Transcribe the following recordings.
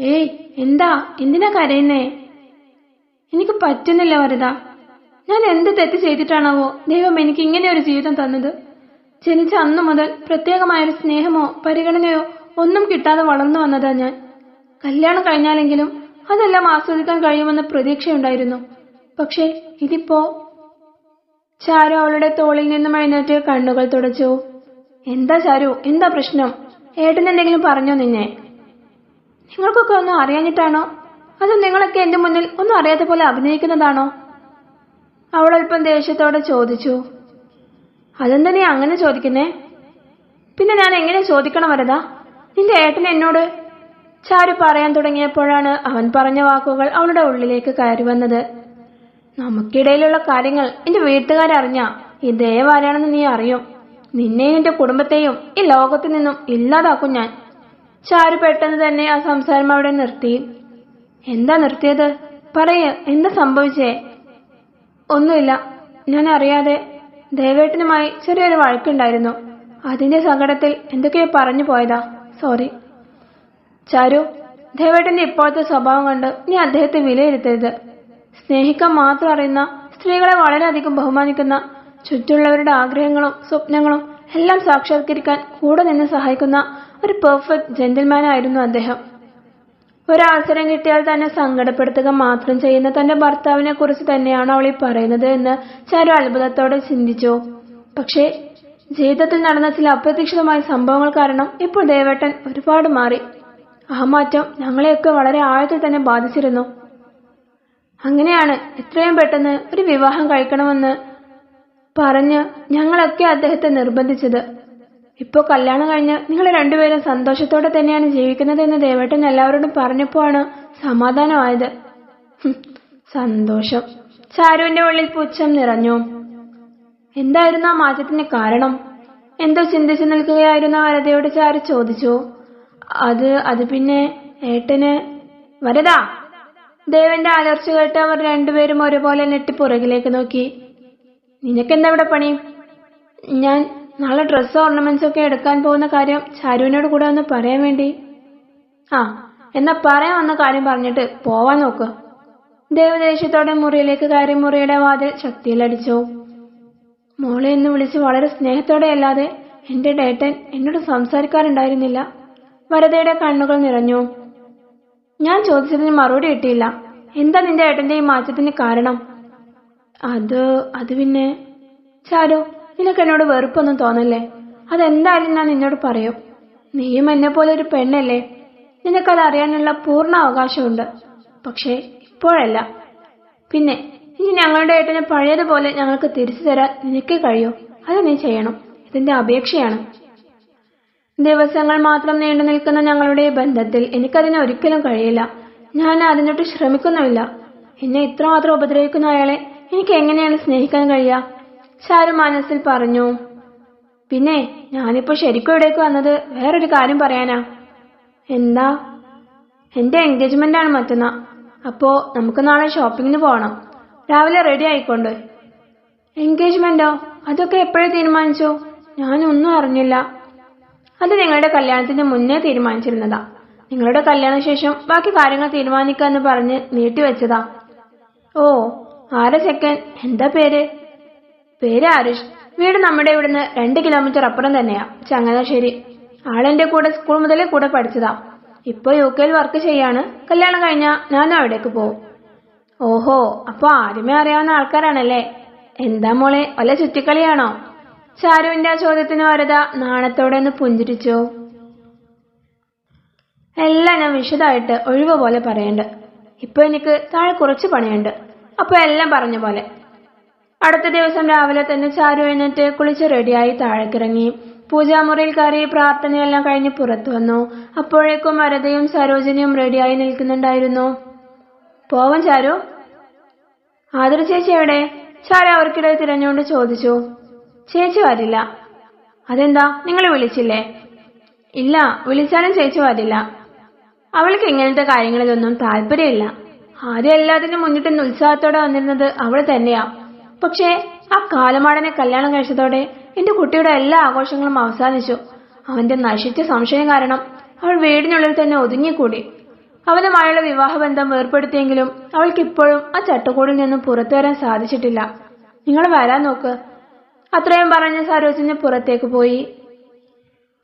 ഏയ് എന്താ? എന്തിനാ കരയുന്നേ? എനിക്ക് പറ്റുന്നില്ല വരദ ഞാൻ എന്ത് തെറ്റ് ചെയ്തിട്ടാണാവോ ദൈവം എനിക്ക് ഇങ്ങനെ ഒരു ജീവിതം തന്നത്? ജനിച്ച അന്നു മുതൽ പ്രത്യേകമായൊരു സ്നേഹമോ പരിഗണനയോ ഒന്നും കിട്ടാതെ വളർന്നു വന്നതാ ഞാൻ. കല്യാണം കഴിഞ്ഞാലെങ്കിലും അതെല്ലാം ആസ്വദിക്കാൻ കഴിയുമെന്ന പ്രതീക്ഷയുണ്ടായിരുന്നു. പക്ഷേ ഇതിപ്പോ ചാരു അവളുടെ തോളിൽ നിന്നും എഴുന്നേറ്റ് കണ്ണുകൾ തുടച്ചു. എന്താ ചാരു? എന്താ പ്രശ്നം? ഏട്ടൻ എന്തെങ്കിലും പറഞ്ഞോ നിന്നെ? നിങ്ങൾക്കൊക്കെ ഒന്നും അറിയാഞ്ഞിട്ടാണോ? അതോ നിങ്ങളൊക്കെ എന്റെ മുന്നിൽ ഒന്നും അറിയാത്ത പോലെ അഭിനയിക്കുന്നതാണോ? അവൾ അല്പം ദേഷ്യത്തോടെ ചോദിച്ചു. അതെന്താ നീ അങ്ങനെ ചോദിക്കുന്നേ? പിന്നെ ഞാൻ എങ്ങനെ ചോദിക്കണം വരതാ? നിന്റെ ഏട്ടൻ എന്നോട് ചാരു പറയാൻ തുടങ്ങിയപ്പോഴാണ് അവൻ പറഞ്ഞ വാക്കുകൾ അവളുടെ ഉള്ളിലേക്ക് കയറി വന്നത്. നമുക്കിടയിലുള്ള കാര്യങ്ങൾ എന്റെ വീട്ടുകാരറിഞ്ഞ ഈ ദയവാരാണെന്ന് നീ അറിയും. നിന്നെയും നിന്റെ കുടുംബത്തെയും ഈ ലോകത്തു നിന്നും ഇല്ലാതാക്കും ഞാൻ. ചാരു പെട്ടെന്ന് തന്നെ ആ സംസാരം അവിടെ നിർത്തി. എന്താ നിർത്തിയത്? പറയ എന്താ സംഭവിച്ചേ? ഒന്നുമില്ല. ഞാൻ അറിയാതെ ദേവേട്ടനുമായി ചെറിയൊരു വഴക്കുണ്ടായിരുന്നു. അതിന്റെ സങ്കടത്തിൽ എന്തൊക്കെയോ പറഞ്ഞു പോയതാ. സോറി. ചാരു ദേവേട്ടന്റെ ഇപ്പോഴത്തെ സ്വഭാവം കണ്ട് നീ അദ്ദേഹത്തെ വിലയിരുത്തരുത്. സ്നേഹിക്കാൻ മാത്രം അറിയുന്ന സ്ത്രീകളെ വളരെയധികം ബഹുമാനിക്കുന്ന ചുറ്റുള്ളവരുടെ ആഗ്രഹങ്ങളും സ്വപ്നങ്ങളും എല്ലാം സാക്ഷാത്കരിക്കാൻ കൂടെ നിന്ന് സഹായിക്കുന്ന ഒരു പെർഫെക്റ്റ് ജെന്റിൽമാനായിരുന്നു അദ്ദേഹം. ഒരവസരം കിട്ടിയാൽ തന്നെ സങ്കടപ്പെടുത്തുക മാത്രം ചെയ്യുന്ന തന്റെ ഭർത്താവിനെ കുറിച്ച് തന്നെയാണ് അവൾ ഈ പറയുന്നത് എന്ന് ചാരു അത്ഭുതത്തോടെ ചിന്തിച്ചു. പക്ഷേ ജീവിതത്തിൽ നടന്ന ചില അപ്രതീക്ഷിതമായ സംഭവങ്ങൾ കാരണം ഇപ്പോൾ ദേവേട്ടൻ ഒരുപാട് മാറി. ആ മാറ്റം ഞങ്ങളെയൊക്കെ വളരെ ആഴത്തിൽ തന്നെ ബാധിച്ചിരുന്നു. അങ്ങനെയാണ് എത്രയും പെട്ടെന്ന് ഒരു വിവാഹം കഴിക്കണമെന്ന് പറഞ്ഞ് ഞങ്ങളൊക്കെ അദ്ദേഹത്തെ നിർബന്ധിച്ചത്. ഇപ്പോ കല്യാണം കഴിഞ്ഞ് നിങ്ങൾ രണ്ടുപേരും സന്തോഷത്തോടെ തന്നെയാണ് ജീവിക്കുന്നതെന്ന് ദേവേട്ടൻ എല്ലാവരോടും പറഞ്ഞപ്പോഴാണ് സമാധാനമായത്. സന്തോഷം. ചാരുവിന്റെ ഉള്ളിൽ പുച്ഛം നിറഞ്ഞു. എന്തായിരുന്നു ആ മാറ്റത്തിന് കാരണം? എന്തോ ചിന്തിച്ചു നിൽക്കുകയായിരുന്ന വരതയോട് ചാരു ചോദിച്ചു. അത് അത് പിന്നെ ഏട്ടന് വരതാ? ദേവന്റെ അലർച്ച കേട്ട് അവർ രണ്ടുപേരും ഒരുപോലെ നെട്ടി പുറകിലേക്ക് നോക്കി. നിനക്കെന്താ ഇവിടെ പണി? ഞാൻ നാളെ ഡ്രസ്സ് ഓർണമെന്റ്സ് ഒക്കെ എടുക്കാൻ പോകുന്ന കാര്യം ചാരുവിനോട് കൂടെ ഒന്ന് പറയാൻ വേണ്ടി. ആ എന്നാ പറയാൻ വന്ന കാര്യം പറഞ്ഞിട്ട് പോവാൻ നോക്ക്. ദേവദേശത്തോടെ മുറിയിലേക്ക് കയറി മുറിയുടെ വാതിൽ ശക്തിയിലടിച്ചു. മോളെ എന്ന് വിളിച്ച് വളരെ സ്നേഹത്തോടെ അല്ലാതെ എന്റെ ഡേട്ടൻ എന്നോട് സംസാരിക്കാറുണ്ടായിരുന്നില്ല. വരതയുടെ കണ്ണുകൾ നിറഞ്ഞു. ഞാൻ ചോദിച്ചതിന് മറുപടി കിട്ടിയില്ല. എന്താ നിന്റെ ഏട്ടന്റെ ഈ മാറ്റത്തിന് കാരണം? അത് അത് പിന്നെ? ചാരു നിനക്ക് എന്നോട് വെറുപ്പൊന്നും തോന്നല്ലേ? അതെന്തായാലും ഞാൻ നിന്നോട് പറയും. നീയും എന്നെ പോലെ ഒരു പെണ്ണല്ലേ? നിനക്കത് അറിയാനുള്ള പൂർണ അവകാശമുണ്ട്. പക്ഷേ ഇപ്പോഴല്ല. പിന്നെ ഇനി ഞങ്ങളുടെ ഏട്ടനെ പഴയതുപോലെ ഞങ്ങൾക്ക് തിരിച്ചു തരാൻ നിനക്ക് കഴിയൂ. അത് നീ ചെയ്യണം. ഇതിന്റെ അപേക്ഷയാണ്. ദിവസങ്ങൾ മാത്രം നീണ്ടു നിൽക്കുന്ന ഞങ്ങളുടെ ബന്ധത്തിൽ എനിക്കതിന് ഒരിക്കലും കഴിയില്ല. ഞാൻ അതിനൊട്ട് ശ്രമിക്കുന്നുമില്ല. എന്നെ ഇത്രമാത്രം ഉപദ്രവിക്കുന്ന അയാളെ എനിക്ക് എങ്ങനെയാണ് സ്നേഹിക്കാൻ കഴിയുക? ഷാരു മനസ്സിൽ പറഞ്ഞു പിന്നെ ഞാനിപ്പോ ശരിക്കും ഇവിടേക്ക് വന്നത്? വേറൊരു കാര്യം പറയാനാ. എന്താ? എന്റെ എൻഗേജ്മെന്റ് ആണ് മറ്റന്നാ. അപ്പോ നമുക്ക് നാളെ ഷോപ്പിങ്ങിന് പോകണം രാവിലെ റെഡി ആയിക്കൊണ്ട്. എൻഗേജ്മെന്റോ അതൊക്കെ എപ്പോഴേ തീരുമാനിച്ചു? ഞാനൊന്നും അറിഞ്ഞില്ല. അത് നിങ്ങളുടെ കല്യാണത്തിന് മുന്നേ തീരുമാനിച്ചിരുന്നതാ. നിങ്ങളുടെ കല്യാണശേഷം ബാക്കി കാര്യങ്ങൾ തീരുമാനിക്കാന്ന് പറഞ്ഞ് നീട്ടിവെച്ചതാ ഓ ആരെ ചെക്കൻ? എന്താ പേര്? പേര് ആരുഷ്. വീട് നമ്മുടെ ഇവിടുന്ന് രണ്ട് കിലോമീറ്റർ അപ്പുറം തന്നെയാ. ചങ്ങനാശ്ശേരി. ആളെന്റെ കൂടെ സ്കൂൾ മുതലേ കൂടെ പഠിച്ചതാ. ഇപ്പൊ യു കെയിൽ വർക്ക് ചെയ്യാണ്. കല്യാണം കഴിഞ്ഞാ ഞാനും അവിടേക്ക് പോവും. ഓഹോ അപ്പൊ ആദ്യമേ അറിയാവുന്ന ആൾക്കാരാണല്ലേ? എന്താ മോളെ വല്ല ചുറ്റിക്കളിയാണോ? ചാരുവിന്റെ ആ ചോദ്യത്തിന് വരത നാണത്തോടെ ഒന്ന് പുഞ്ചിരിച്ചോ? എല്ലാം ഞാൻ വിശദമായിട്ട് ഒഴിവ് പോലെ പറയണ്ട്. ഇപ്പൊ എനിക്ക് താഴെ കുറച്ച് പണിയുണ്ട്. അപ്പൊ എല്ലാം പറഞ്ഞ പോലെ. അടുത്ത ദിവസം രാവിലെ തന്നെ ചാരു എഴുന്നേറ്റ് കുളിച്ച് റെഡിയായി താഴേക്കിറങ്ങി. പൂജാമുറിയിൽ കയറി പ്രാർത്ഥനയെല്ലാം കഴിഞ്ഞ് പുറത്തു വന്നു. അപ്പോഴേക്കും വരതയും സരോജനിയും റെഡിയായി നിൽക്കുന്നുണ്ടായിരുന്നു. പോവാൻ ചാരു? ആദര ചേച്ചി എവിടെ? ചാരു അവർക്കിടെ തിരഞ്ഞുകൊണ്ട് ചോദിച്ചു. ചേച്ചി വരില്ല. അതെന്താ? നിങ്ങൾ വിളിച്ചില്ലേ? ഇല്ല വിളിച്ചാലും ചേച്ചി വരില്ല. അവൾക്ക് ഇങ്ങനത്തെ കാര്യങ്ങളിലൊന്നും താല്പര്യമില്ല. ആദ്യം എല്ലാത്തിനും മുന്നിട്ട് ഉത്സാഹത്തോടെ വന്നിരുന്നത് അവൾ തന്നെയാ. പക്ഷേ ആ കാലമാടനെ കല്യാണം കഴിച്ചതോടെ എന്റെ കുട്ടിയുടെ എല്ലാ ആഘോഷങ്ങളും അവസാനിച്ചു. അവന്റെ നശിച്ച സംശയം കാരണം അവൾ വീടിനുള്ളിൽ തന്നെ ഒതുങ്ങിക്കൂടി. അവനുമായുള്ള വിവാഹബന്ധം ഏർപ്പെടുത്തിയെങ്കിലും അവൾക്ക് ഇപ്പോഴും ആ ചട്ടക്കൂടിൽ നിന്നും പുറത്തു വരാൻ സാധിച്ചിട്ടില്ല. നിങ്ങൾ വരാൻ നോക്ക്. അത്രയും പറഞ്ഞ സരോജിനി പുറത്തേക്ക് പോയി.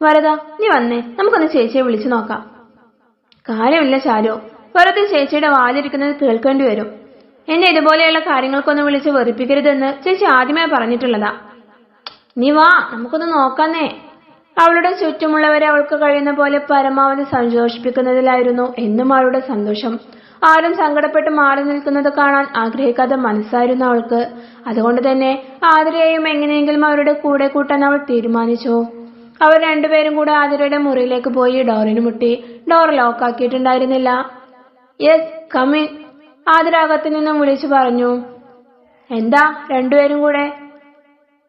വരത നീ വന്നേ. നമുക്കൊന്ന് ചേച്ചിയെ വിളിച്ചു നോക്കാം. കാര്യമില്ല ശാലു. വെറുതെ ചേച്ചിയുടെ വാലിരിക്കുന്നത് കേൾക്കേണ്ടി വരും. എന്നെ ഇതുപോലെയുള്ള കാര്യങ്ങൾക്കൊന്ന് വിളിച്ച് വെറുപ്പിക്കരുതെന്ന് ചേച്ചി ആദ്യമേ പറഞ്ഞിട്ടുള്ളതാ. നീ വാ നമുക്കൊന്ന് നോക്കാന്നേ. അവളുടെ ചുറ്റുമുള്ളവരെ അവൾക്ക് കഴിയുന്ന പോലെ പരമാവധി സന്തോഷിപ്പിക്കുന്നതിലായിരുന്നു എന്നും അവളുടെ സന്തോഷം. ആരും സങ്കടപ്പെട്ട് മാറി നിൽക്കുന്നത് കാണാൻ ആഗ്രഹിക്കാത്ത മനസ്സായിരുന്നു അവൾക്ക്. അതുകൊണ്ട് തന്നെ ആതിരയെയും എങ്ങനെയെങ്കിലും അവരുടെ കൂടെ കൂട്ടാൻ അവൾ തീരുമാനിച്ചു. അവർ രണ്ടുപേരും കൂടെ ആതിരയുടെ മുറിയിലേക്ക് പോയി ഡോറിന് മുട്ടി. ഡോർ ലോക്കാക്കിയിട്ടുണ്ടായിരുന്നില്ല. യെസ് കമിൻ ആതിര അകത്തു നിന്നും വിളിച്ചു പറഞ്ഞു എന്താ രണ്ടുപേരും കൂടെ?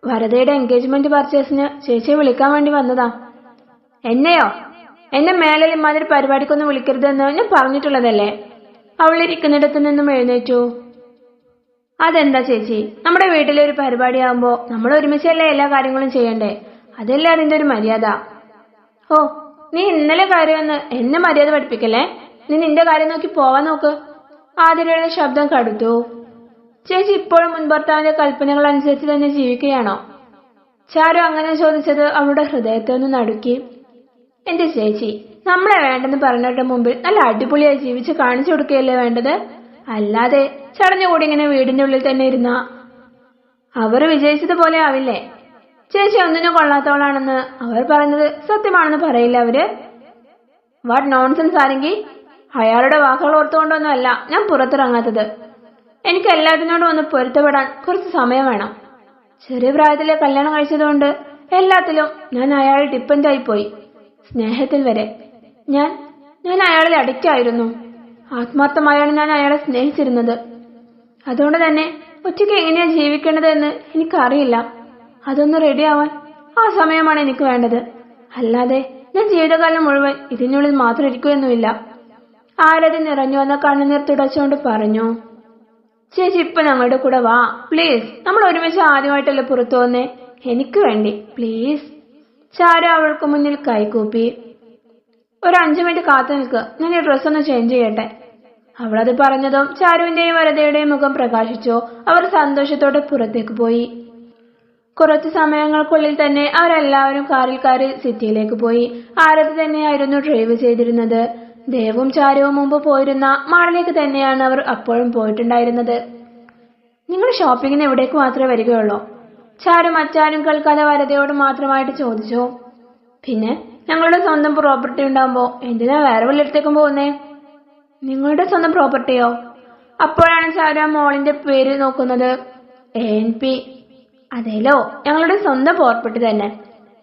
വരദയുടെ എൻഗേജ്മെന്റ് പർച്ചേസിന് ചേച്ചിയെ വിളിക്കാൻ വേണ്ടി വന്നതാ. എന്നെയോ? എന്നെ മേലെ ഇമാതിരി പരിപാടിക്കൊന്നും വിളിക്കരുതെന്ന് ഞാൻ പറഞ്ഞിട്ടുള്ളതല്ലേ? അവൾ ഇരിക്കുന്നിടത്തു നിന്നും എഴുന്നേറ്റു. അതെന്താ ചേച്ചി? നമ്മുടെ വീട്ടിലെ ഒരു പരിപാടിയാകുമ്പോൾ നമ്മൾ ഒരുമിച്ചല്ലേ എല്ലാ കാര്യങ്ങളും ചെയ്യണ്ടേ? അതല്ലേ അതിന്റെ ഒരു മര്യാദ? ഓ നീ ഇന്നലെ കാര്യമെന്ന് എന്നെ മര്യാദ പഠിപ്പിക്കല്ലേ? നീ നിന്റെ കാര്യം നോക്കി പോവാൻ നോക്ക്. ആതിരയുടെ ശബ്ദം കടുത്തു. ചേച്ചി ഇപ്പോഴും മുൻഭർത്താവിന്റെ കൽപ്പനകൾ അനുസരിച്ച് തന്നെ ജീവിക്കുകയാണോ? ചാരു അങ്ങനെ ചോദിച്ചത് അവളുടെ ഹൃദയത്തെ ഒന്ന് നടുക്കി. എന്റെ ചേച്ചി നമ്മളെ വേണ്ടെന്ന് പറഞ്ഞിട്ട് മുമ്പിൽ നല്ല അടിപൊളിയായി ജീവിച്ച് കാണിച്ചു കൊടുക്കുകയല്ലേ വേണ്ടത്? അല്ലാതെ ചടഞ്ഞുകൂടി ഇങ്ങനെ വീടിന്റെ ഉള്ളിൽ തന്നെ ഇരുന്ന? അവർ വിജയിച്ചതുപോലെ ആവില്ലേ? ചേച്ചി ഒന്നിനും കൊള്ളാത്തവളാണെന്ന് അവർ പറയുന്നത് സത്യമാണെന്ന് പറയില്ല അവർ? വാട്ട് നോൺസെൻസ് ആരെങ്കിൽ അയാളുടെ വാക്കുകൾ ഓർത്തുകൊണ്ടൊന്നുമല്ല ഞാൻ പുറത്തിറങ്ങാത്തത്. എനിക്ക് എല്ലാത്തിനോടും ഒന്ന് പൊരുത്തപ്പെടാൻ കുറച്ച് സമയം വേണം. ചെറിയ പ്രായത്തിലെ കല്യാണം കഴിച്ചതുകൊണ്ട് എല്ലാത്തിലും ഞാൻ അയാളിൽ ഡിപ്പെൻഡായി പോയി. സ്നേഹത്തിൽ വരെ. ഞാൻ ഞാൻ അയാളിൽ അടിക്കായിരുന്നു ആത്മാർത്ഥമായാണ് ഞാൻ അയാളെ സ്നേഹിച്ചിരുന്നത്. അതുകൊണ്ട് തന്നെ ഒറ്റയ്ക്ക് എങ്ങനെയാ ജീവിക്കേണ്ടത് എന്ന് എനിക്കറിയില്ല. അതൊന്ന് റെഡിയാവാൻ ആ സമയമാണ് എനിക്ക് വേണ്ടത്. അല്ലാതെ ഞാൻ ജീവിതകാലം മുഴുവൻ ഇതിനുള്ളിൽ മാത്രം ഇരിക്കുമെന്നുമില്ല ആരതി നിറഞ്ഞു വന്ന കണ്ണുനീർ തുടച്ചുകൊണ്ട് പറഞ്ഞു ചേച്ചി ഇപ്പൊ ഞങ്ങളുടെ കൂടെ വാ. പ്ലീസ് നമ്മൾ ഒരുമിച്ച് ആദ്യമായിട്ടല്ലേ പുറത്തു വന്നേ? എനിക്ക് വേണ്ടി. പ്ലീസ് ചാര അവൾക്ക് മുന്നിൽ കൈകൂപ്പി. ഒരു അഞ്ചു മിനിറ്റ് കാത്തു നിൽക്ക്. ഞാൻ ഈ ഡ്രസ് ഒന്ന് ചേഞ്ച് ചെയ്യട്ടെ. അവളത് പറഞ്ഞതും ചാരുവിന്റെയും വരതയുടെയും മുഖം പ്രകാശിച്ചു. അവർ സന്തോഷത്തോടെ പുറത്തേക്ക് പോയി. കുറച്ചു സമയങ്ങൾക്കുള്ളിൽ തന്നെ അവരെല്ലാവരും കാറിൽ കയറി സിറ്റിയിലേക്ക് പോയി. ആരതി തന്നെയായിരുന്നു ഡ്രൈവ് ചെയ്തിരുന്നത്. ദേവും ചാരവും മുമ്പ് പോയിരുന്ന മാളിലേക്ക് തന്നെയാണ് അവർ അപ്പോഴും പോയിട്ടുണ്ടായിരുന്നത്. നിങ്ങൾ ഷോപ്പിങ്ങിന് എവിടേക്ക് മാത്രമേ വരികയുള്ളൂ? ചാരും മറ്റാരും കേൾക്കാതെ വരതയോട് മാത്രമായിട്ട് ചോദിച്ചു. പിന്നെ ഞങ്ങളുടെ സ്വന്തം പ്രോപ്പർട്ടി ഉണ്ടാകുമ്പോ എന്തിനാ വേറെ വല്ലയിടത്തേക്കും പോകുന്നേ? നിങ്ങളുടെ സ്വന്തം പ്രോപ്പർട്ടിയോ? അപ്പോഴാണ് ചാരു ആ മോളിന്റെ പേര് നോക്കുന്നത്. N P. അതേലോ ഞങ്ങളുടെ സ്വന്തം പ്രോപ്പർട്ടി തന്നെ.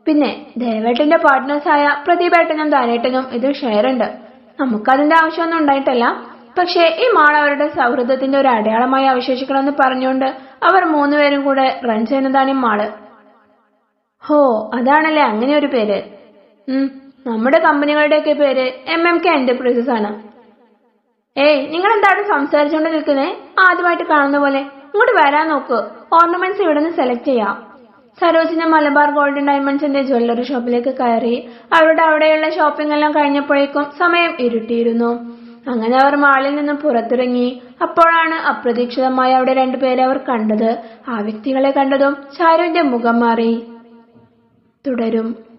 പിന്നെ ദേവേട്ടന്റെ പാർട്ട്നേഴ്സായ പ്രദീപേട്ടനും ധാനേട്ടനും ഇതിൽ ഷെയർ ഉണ്ട്. നമുക്കതിന്റെ ആവശ്യമൊന്നും ഉണ്ടായിട്ടല്ല. പക്ഷേ ഈ മാൾ അവരുടെ സൗഹൃദത്തിന്റെ ഒരു അടയാളമായി അവശേഷിക്കണമെന്ന് പറഞ്ഞുകൊണ്ട് അവർ മൂന്നുപേരും കൂടെ റൺ ചെയ്യുന്നതാണ് ഈ മാൾ. ഹോ അതാണല്ലേ അങ്ങനെ ഒരു പേര്? ഉം നമ്മുടെ കമ്പനികളുടെയൊക്കെ പേര് എം എം കെ എന്റർപ്രൈസസ് ആണ്. ഏയ് നിങ്ങൾ എന്താണ് സംസാരിച്ചുകൊണ്ട് നിൽക്കുന്നേ? ആദ്യമായിട്ട് കാണുന്ന പോലെ. ഇങ്ങോട്ട് വരാൻ നോക്ക്. ഓർണമെന്റ്സ് ഇവിടെ നിന്ന് സെലക്ട് ചെയ്യാം. സരോജിന മലബാർ ഗോൾഡൻ ഡയമണ്ട്സിന്റെ ജ്വല്ലറി ഷോപ്പിലേക്ക് കയറി. അവരുടെ അവിടെയുള്ള ഷോപ്പിംഗ് എല്ലാം കഴിഞ്ഞപ്പോഴേക്കും സമയം ഇരുട്ടിയിരുന്നു. അങ്ങനെ അവർ മാളിൽ നിന്ന് പുറത്തിറങ്ങി. അപ്പോഴാണ് അപ്രതീക്ഷിതമായി അവിടെ രണ്ടുപേരെ അവർ കണ്ടത്. ആ വ്യക്തികളെ കണ്ടതും ചാരുവിന്റെ മുഖം മാറി. തുടരും.